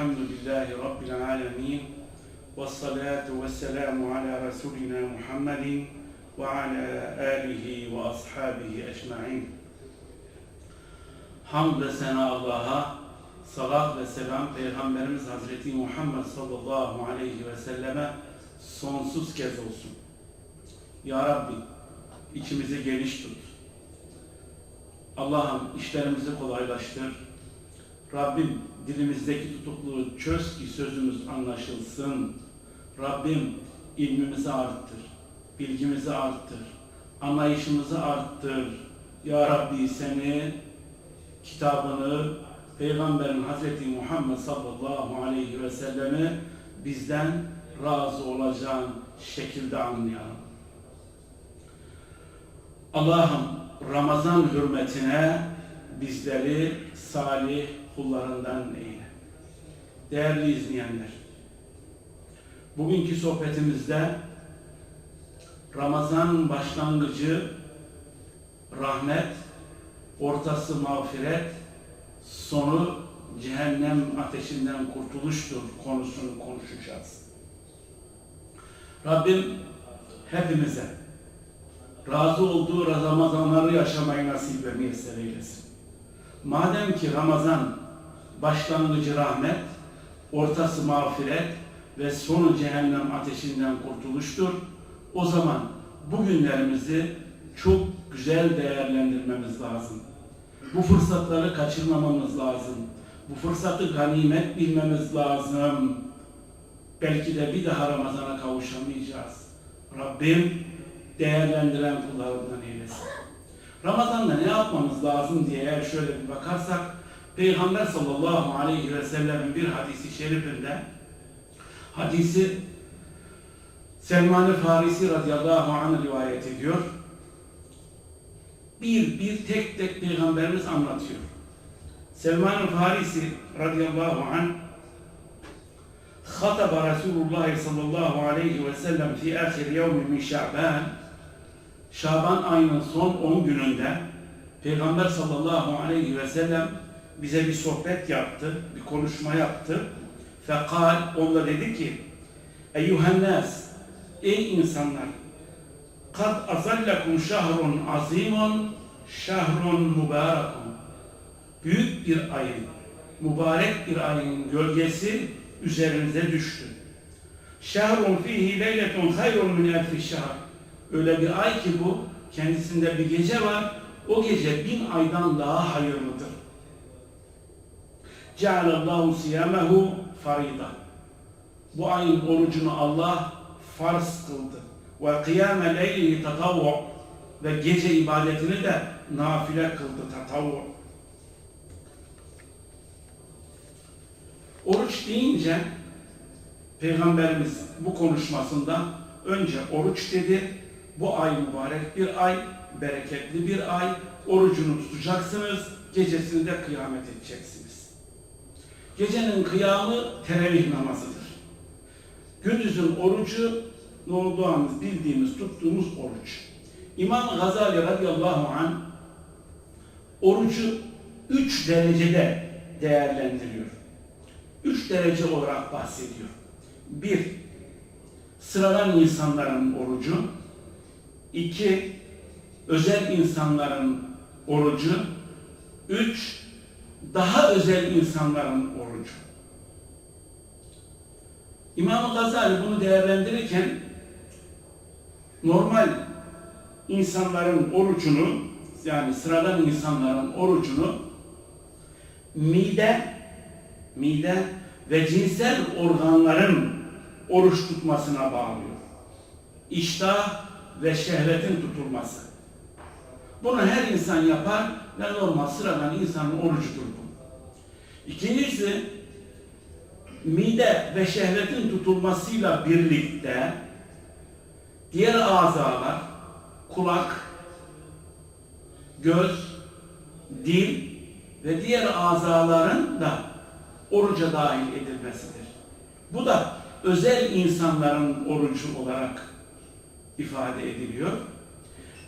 الحمد لله رب العالمين والصلاة والسلام على رسولنا محمد وعلى آله وأصحابه أجمعين Hamd ve sena Allah'a, salat ve selam Peygamberimiz Hazreti Muhammed sallallahu aleyhi ve selleme sonsuz kez olsun. Ya Rabbi, içimizi geniş tut. Allah'ım işlerimizi kolaylaştır. Rabbim dilimizdeki tutukluğu çöz ki sözümüz anlaşılsın. Rabbim ilmimizi arttır, bilgimizi arttır, anlayışımızı arttır. Ya Rabbi seni, kitabını, Peygamberin Hazreti Muhammed sallallahu aleyhi ve sellemi bizden razı olacağın şekilde anlayalım. Allah'ım Ramazan hürmetine bizleri salih kullarından eyle. Değerli izleyenler, bugünkü sohbetimizde Ramazan başlangıcı rahmet, ortası mağfiret, sonu cehennem ateşinden kurtuluştur konusunu konuşacağız. Rabbim hepimize razı olduğu Ramazanları yaşamayı nasip ve eylesin. Madem ki Ramazan başlangıcı rahmet, ortası mağfiret ve sonu cehennem ateşinden kurtuluştur. O zaman bu günlerimizi çok güzel değerlendirmemiz lazım. Bu fırsatları kaçırmamamız lazım. Bu fırsatı ganimet bilmemiz lazım. Belki de bir daha Ramazan'a kavuşamayacağız. Rabbim değerlendiren kullarından eylesin. Ramazan'da ne yapmamız lazım diye eğer şöyle bir bakarsak Peygamber sallallahu aleyhi ve sellemin bir hadisi şerifinde hadisi Selman-ı Farisi radıyallahu anh rivayet ediyor. Bir bir tek tek Peygamberimiz anlatıyor. Selman-ı Farisi radıyallahu anh خطب رسول الله صلى الله عليه وسلم في آخر يوم من شعبان Şaban ayının son 10 gününde Peygamber sallallahu aleyhi ve sellem bize bir sohbet yaptı, bir konuşma yaptı. Fekal, onda dedi ki, Eyyuhennas, ey insanlar, kad azallakum şahrun azimun, şahrun mübarekun. Büyük bir ayın, mübarek bir ayın gölgesi üzerinize düştü. Şahrun fihi leyletun hayrun min elfi şahr. Öyle bir ay ki bu, kendisinde bir gece var, o gece bin aydan daha hayırlıdır. Cealallahu siyamehu farida. Bu ayın orucunu Allah farz kıldı. Ve kıyame leyli tatavvu. Ve gece ibadetini de nafile kıldı, tatavvu. Oruç deyince Peygamberimiz bu konuşmasında önce oruç dedi. Bu ay mübarek bir ay, bereketli bir ay. Orucunu tutacaksınız, gecesini de kıyamet edeceksiniz. Gecenin kıyamı teravih namazıdır. Gündüzün orucu doğduğumuz, bildiğimiz, tuttuğumuz oruç. İmam Gazali radıyallahu anh orucu üç derecede değerlendiriyor. Üç derece olarak bahsediyor. Bir, sıradan insanların orucu. iki özel insanların orucu. Üç, daha özel insanların orucu. İmam Gazali bunu değerlendirirken normal insanların orucunu yani sıradan insanların orucunu mide mide ve cinsel organların oruç tutmasına bağlıyor. İştah ve şehvetin tutulması. Bunu her insan yapar ve normal sıradan insanın orucudur bu. İkincisi, mide ve şehvetin tutulmasıyla birlikte diğer azalar, kulak, göz, dil ve diğer azaların da oruca dahil edilmesidir. Bu da özel insanların orucu olarak ifade ediliyor.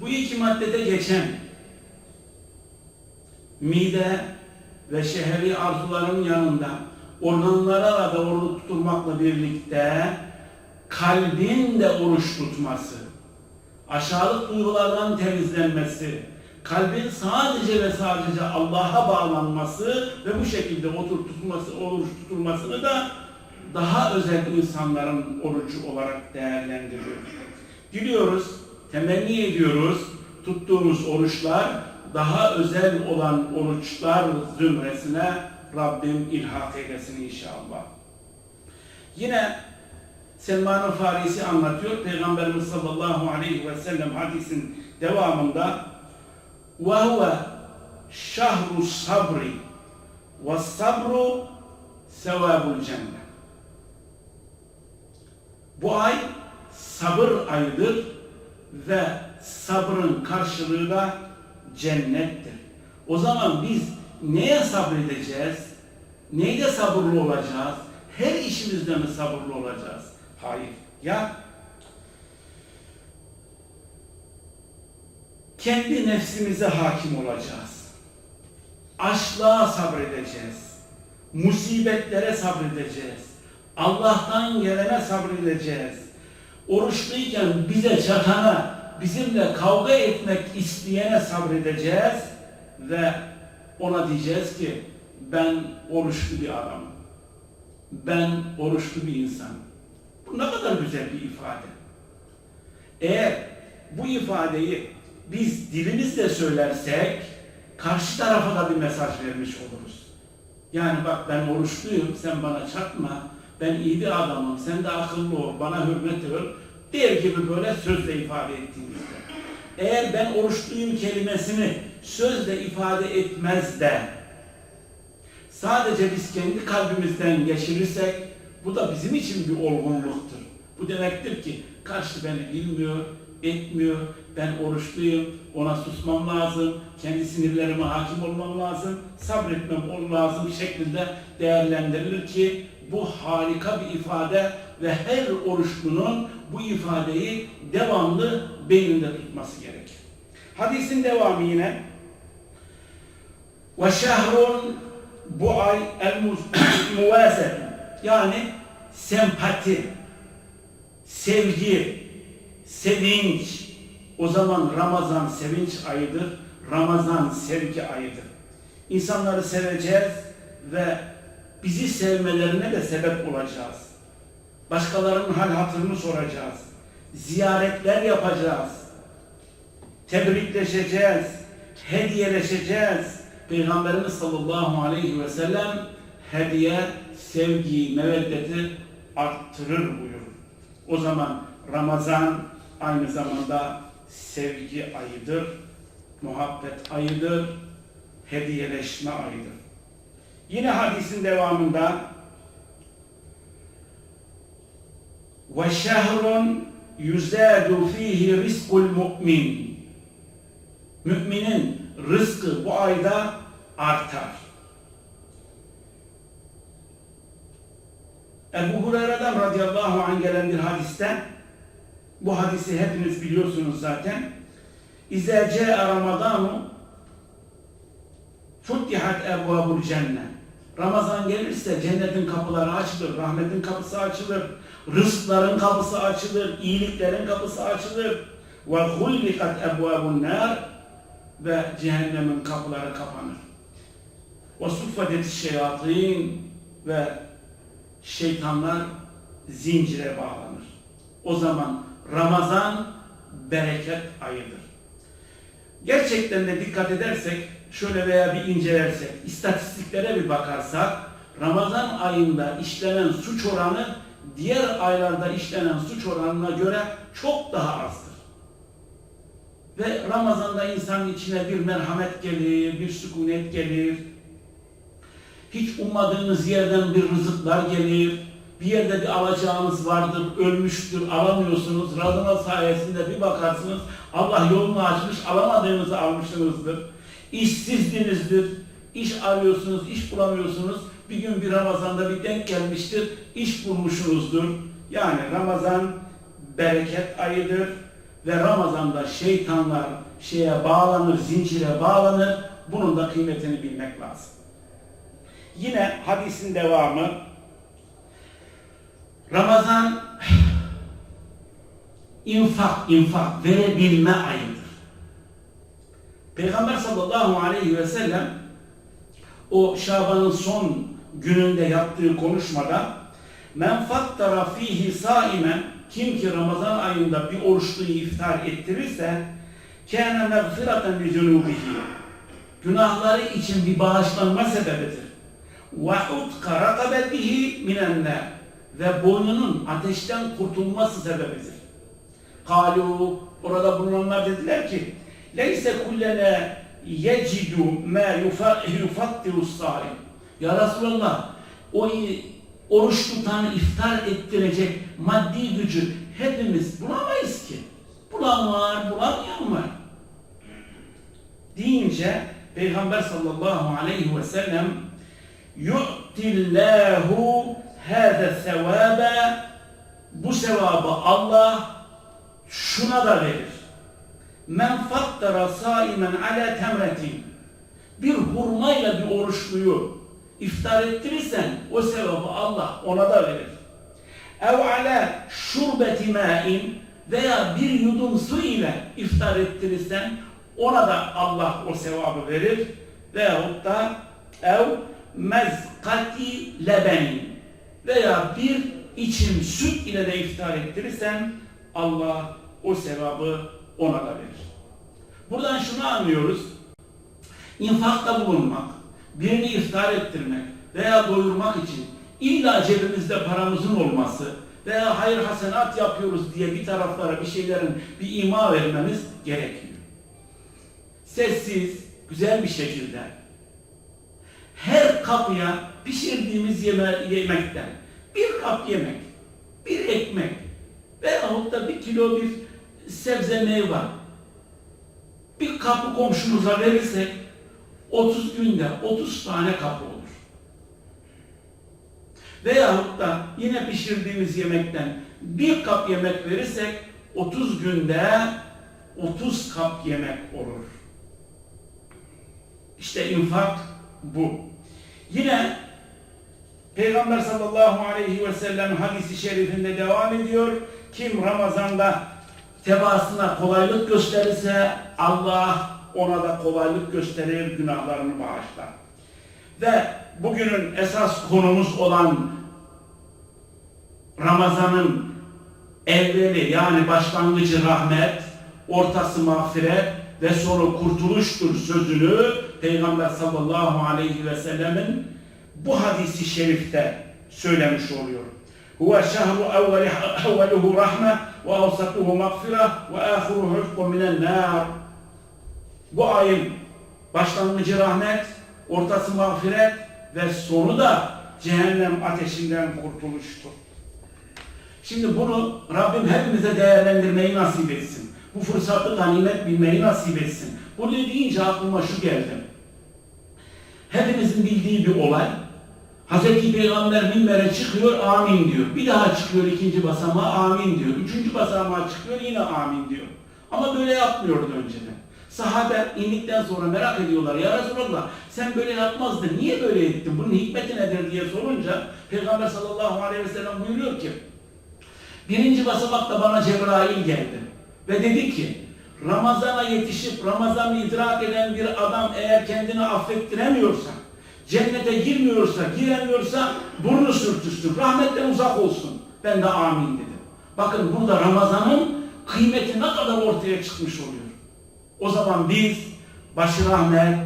Bu iki maddede geçen mide ve şehri arzuların yanında organlara da oruç tutulmakla birlikte kalbin de oruç tutması, aşağılık duygulardan temizlenmesi, kalbin sadece ve sadece Allah'a bağlanması ve bu şekilde otur tutulması, oruç tutulmasını da daha özel insanların orucu olarak değerlendiriyor. Diliyoruz, temenni ediyoruz, tuttuğumuz oruçlar daha özel olan oruçlar zümresine Rabbim ilhak eylesin inşallah. Yine Selman-ı Farisi anlatıyor. Peygamberimiz sallallahu aleyhi ve sellem hadisin devamında وَهُوَ شَهْرُ الصَّبْرِ وَالصَّبْرُ سَوَابُ الْجَنَّةِ Bu ay sabır ayıdır ve sabrın karşılığı da cennettir. O zaman biz neye sabredeceğiz? Neyde sabırlı olacağız? Her işimizde mi sabırlı olacağız? Hayır. Ya kendi nefsimize hakim olacağız. Açlığa sabredeceğiz. Musibetlere sabredeceğiz. Allah'tan gelene sabredeceğiz. Oruçluyken bize çatana, bizimle kavga etmek isteyene sabredeceğiz ve ona diyeceğiz ki ben oruçlu bir adamım. Ben oruçlu bir insanım. Bu ne kadar güzel bir ifade. Eğer bu ifadeyi biz dilimizle söylersek karşı tarafa da bir mesaj vermiş oluruz. Yani bak ben oruçluyum, sen bana çarpma, ben iyi bir adamım, sen de akıllı ol, bana hürmet et, der gibi böyle sözle ifade ettiğimizde. Eğer ben oruçluyum kelimesini sözle ifade etmez de sadece biz kendi kalbimizden geçirirsek bu da bizim için bir olgunluktur. Bu demektir ki karşı beni bilmiyor, etmiyor, ben oruçluyum, ona susmam lazım, kendi sinirlerime hakim olmam lazım, sabretmem lazım şeklinde değerlendirilir ki bu harika bir ifade ve her oruçlunun bu ifadeyi devamlı beyninde tutması gerekir. Hadisin devamı yine ve şehrun bu ay el muvazet yani sempati, sevgi, sevinç. O zaman Ramazan sevinç ayıdır. Ramazan sevgi ayıdır. İnsanları seveceğiz ve bizi sevmelerine de sebep olacağız. Başkalarının hal hatırını soracağız. Ziyaretler yapacağız. Tebrikleşeceğiz. Hediyeleşeceğiz. Peygamberimiz sallallahu aleyhi ve sellem hediye, sevgi, meveddeti arttırır buyurur. O zaman Ramazan aynı zamanda sevgi ayıdır, muhabbet ayıdır, hediyeleşme ayıdır. Yine hadisin devamında ve şehrun yüzâdu fihi rizkul mu'min Müminin rızkı bu ayda artar. Ebu Hureyre'den radıyallahu anh gelen bir hadiste bu hadisi hepiniz biliyorsunuz zaten. İzâ câe Ramadanu futtihat ebvâbul cennet. Ramazan gelirse cennetin kapıları açılır, rahmetin kapısı açılır, rızkların kapısı açılır, iyiliklerin kapısı açılır. Ve hullikat ebvâbun nâr ve cehennemin kapıları kapanır. Ve suffedet şeyatin ve şeytanlar zincire bağlanır. O zaman Ramazan bereket ayıdır. Gerçekten de dikkat edersek, şöyle veya bir incelersek, istatistiklere bir bakarsak, Ramazan ayında işlenen suç oranı diğer aylarda işlenen suç oranına göre çok daha azdır. Ve Ramazan'da insanın içine bir merhamet gelir, bir sükunet gelir. Hiç ummadığınız yerden bir rızıklar gelir. Bir yerde bir alacağınız vardır, ölmüştür, alamıyorsunuz. Ramazan sayesinde bir bakarsınız, Allah yolunu açmış, alamadığınızı almışsınızdır. İşsizdinizdir, iş arıyorsunuz, iş bulamıyorsunuz. Bir gün bir Ramazan'da bir denk gelmiştir, iş bulmuşsunuzdur. Yani Ramazan bereket ayıdır ve Ramazan'da şeytanlar şeye bağlanır, zincire bağlanır. bunun da kıymetini bilmek lazım. Yine hadisin devamı Ramazan infak, infak, verebilme ayıdır. Peygamber sallallahu aleyhi ve sellem o Şaban'ın son gününde yaptığı konuşmada men fattara fihi saimen kim ki Ramazan ayında bir oruçluyu iftar ettirirse kâne mevfiratan li zunubihi günahları için bir bağışlanma sebebidir. Ve utka rakabetihi minenne ve boynunun ateşten kurtulması sebebidir. Kalu orada bulunanlar dediler ki leyse kullene yecidu ma yufattiru saim. Ya Resulallah o oruç tutanı iftar ettirecek maddi gücü hepimiz bulamayız ki. Bulan var, bulamayan var. Deyince Peygamber sallallahu aleyhi ve sellem yu'tillahu hâze sevâbe bu sevabı Allah şuna da verir. Men fattara saimen ala temretin bir hurmayla bir oruçluyu iftar ettirirsen o sevabı Allah ona da verir. Ev ala şurbeti ma'in veya bir yudum su ile iftar ettirirsen ona da Allah o sevabı verir. Veyahut da ev mezkati lebenin veya bir içim süt ile de iftar ettirirsen Allah o sevabı ona da verir. Buradan şunu anlıyoruz. İnfakta bulunmak, birini iftar ettirmek veya doyurmak için illa cebimizde paramızın olması veya hayır hasenat yapıyoruz diye bir taraflara bir şeylerin bir ima vermemiz gerekiyor. Sessiz, güzel bir şekilde her kapıya pişirdiğimiz yeme yemekten bir kap yemek, bir ekmek veyahut da bir kilo bir sebze meyve bir kapı komşumuza verirsek 30 günde 30 tane kapı olur. Veyahut da yine pişirdiğimiz yemekten bir kap yemek verirsek 30 günde 30 kap yemek olur. İşte infak bu. Yine Peygamber sallallahu aleyhi ve sellem hadisi şerifinde devam ediyor. Kim Ramazan'da tebaasına kolaylık gösterirse Allah ona da kolaylık gösterir, günahlarını bağışlar. Ve bugünün esas konumuz olan Ramazan'ın evveli yani başlangıcı rahmet, ortası mağfiret ve sonu kurtuluştur sözünü Peygamber sallallahu aleyhi ve sellemin bu hadisi şerifte söylemiş oluyor. Huve şehru evveluhu rahme ve avsatuhu mağfire ve ahiruhu hüfku minen nar. Bu ayın başlangıcı rahmet, ortası mağfiret ve sonu da cehennem ateşinden kurtuluştur. Şimdi bunu Rabbim hepimize değerlendirmeyi nasip etsin. Bu fırsatı ganimet bilmeyi nasip etsin. Bunu deyince aklıma şu geldi. Hepimizin bildiği bir olay. Hazreti Peygamber minbere çıkıyor, amin diyor. Bir daha çıkıyor ikinci basamağa, amin diyor. Üçüncü basamağa çıkıyor, yine amin diyor. Ama böyle yapmıyordu önceden. Sahabe indikten sonra merak ediyorlar. Ya Resulallah sen böyle yapmazdın. Niye böyle ettin? Bunun hikmeti nedir diye sorunca Peygamber sallallahu aleyhi ve sellem buyuruyor ki birinci basamakta bana Cebrail geldi. Ve dedi ki Ramazana yetişip Ramazan'ı idrak eden bir adam eğer kendini affettiremiyorsa, cennete girmiyorsa, giremiyorsa burnu sürtüşsün, rahmetten uzak olsun. Ben de amin dedim. Bakın burada Ramazan'ın kıymeti ne kadar ortaya çıkmış oluyor. O zaman biz başı rahmet,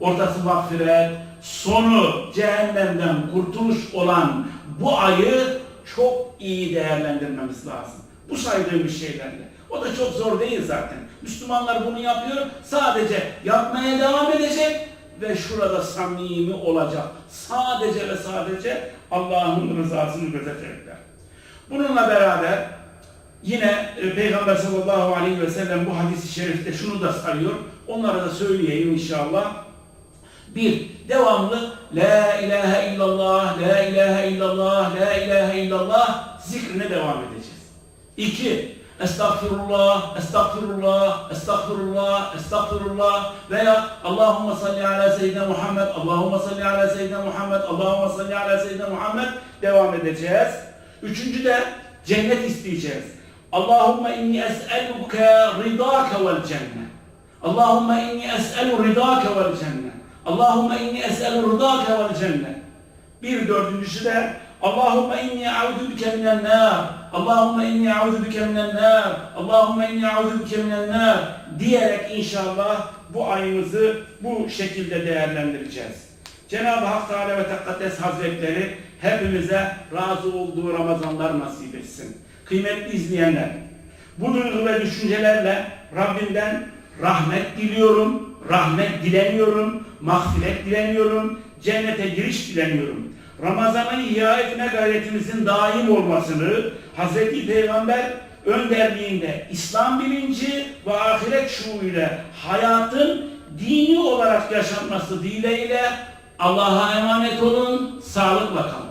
ortası mağfiret, sonu cehennemden kurtuluş olan bu ayı çok iyi değerlendirmemiz lazım. Bu saydığımız şeylerle. O da çok zor değil zaten. Müslümanlar bunu yapıyor. Sadece yapmaya devam edecek ve şurada samimi olacak. Sadece ve sadece Allah'ın rızasını gözetecekler. Bununla beraber yine e, Peygamber sallallahu aleyhi ve sellem bu hadisi şerifte şunu da sarıyor. Onlara da söyleyeyim inşallah. Bir, devamlı La ilahe illallah, La ilahe illallah, La ilahe illallah zikrine devam edeceğiz. İki, Estağfirullah, estağfirullah, estağfirullah, estağfirullah veya Allahümme salli ala seyyidina Muhammed, Allahümme salli ala seyyidina Muhammed, Allahümme salli ala seyyidina Muhammed devam edeceğiz. Üçüncü de cennet isteyeceğiz. Allahümme inni es'eluke ridake vel cennet. Allahümme inni es'elu ridake vel cennet. Allahümme inni es'elu ridake vel cennet. Bir dördüncüsü de Allahümme inni e'udhu bike minen nar. Allahümme inni e'udhu bike minen nar. Allahümme inni e'udhu bike minen nar diyerek inşallah bu ayımızı bu şekilde değerlendireceğiz. Cenab-ı Hak Teala ve Tekaddes Hazretleri hepimize razı olduğu Ramazanlar nasip etsin. Kıymetli izleyenler, bu duygu ve düşüncelerle Rabbimden rahmet diliyorum, rahmet dileniyorum, mağfiret dileniyorum, cennete giriş dileniyorum. Ramazan'ı ihya etme gayretimizin daim olmasını Hz. Peygamber önderliğinde İslam bilinci ve ahiret şuuruyla hayatın dini olarak yaşanması dileğiyle Allah'a emanet olun, sağlıkla kalın.